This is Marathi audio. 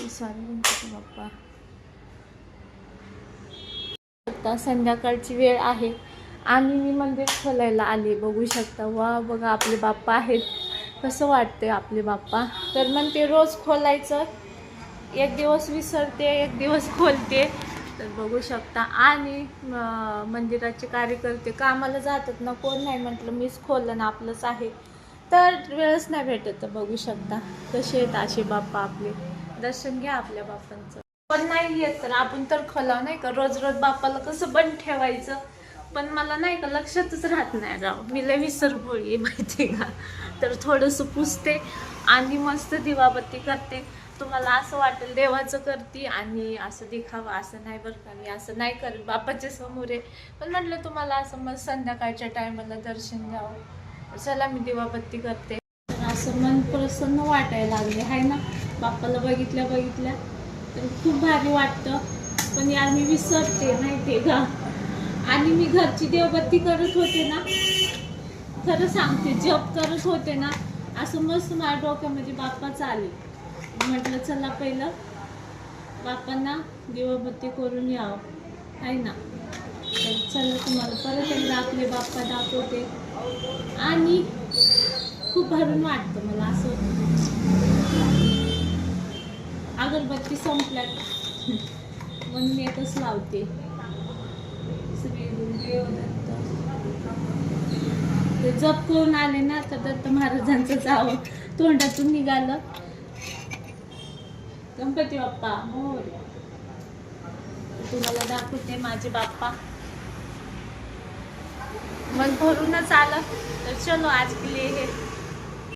श्री स्वामी गणपती बाप्पा आता संध्याकाळची वेळ आहे. आणि मी मंदिर खोलायला आले. बघू शकता. वा बघा आपले बाप्पा आहेत. कसं वाटते आपले बाप्पा? तर मग ते रोज खोलायचं. एक दिवस विसरते एक दिवस खोलते. तर बघू शकता. आणि मंदिराचे कार्यकर्ते कामाला जातात ना कोण नाही म्हटलं मीच खोललं ना आपलंच आहे. तर वेळच नाही भेटत तर बघू शकता. कसे आहेत असे बाप्पा आपले? दर्शन घ्या आपल्या बापांचं. पण नाही येत तर आपण तर खोलाव नाही का रोज रोज बापाला कसं बंद ठेवायचं? पण मला नाही का लक्षातच राहत नाही राव मी लय विसरभोळी माहिती का? तर थोडंसं पुसते आणि मस्त दिवाबत्ती करते. तुम्हाला असं वाटेल देवाचं करते आणि असं दिखावं असं नाही बरं का मी असं नाही करत बापाच्या समोर आहे. पण म्हटलं तुम्हाला असं मग संध्याकाळच्या टायमाला दर्शन द्यावं चला मी दिवाबत्ती करते. असं मन प्रसन्न वाटायला लागले आहे ना? बाप्पाला बघितल्या बघितल्या. तर खूप भारी वाटतं. पण यार मी विसरते माहिती का? आणि मी घरची देवबत्ती करत होते ना खरं सांगते जप करत होते ना असं मस्त माझ्या डोक्यामध्ये बाप्पाच आले म्हटलं चला पहिलं बाप्पांना देवबत्ती करून यावं. आहे ना? तर चला तुम्हाला परत एकदा आपले बाप्पा दाखवते. आणि खूप भरून वाटतं मला असं अगरबत्ती संपल्यात. म्हणून मी एकच लावते. ते जप करून आले ना तर दत्त महाराजांचं जावं. तोंडातून निघालं. गणपती बाप्पा मोर. तुम्हाला दाखवते माझे बाप्पा. मन भरूनच आलं. तर चलो आज के लिए हे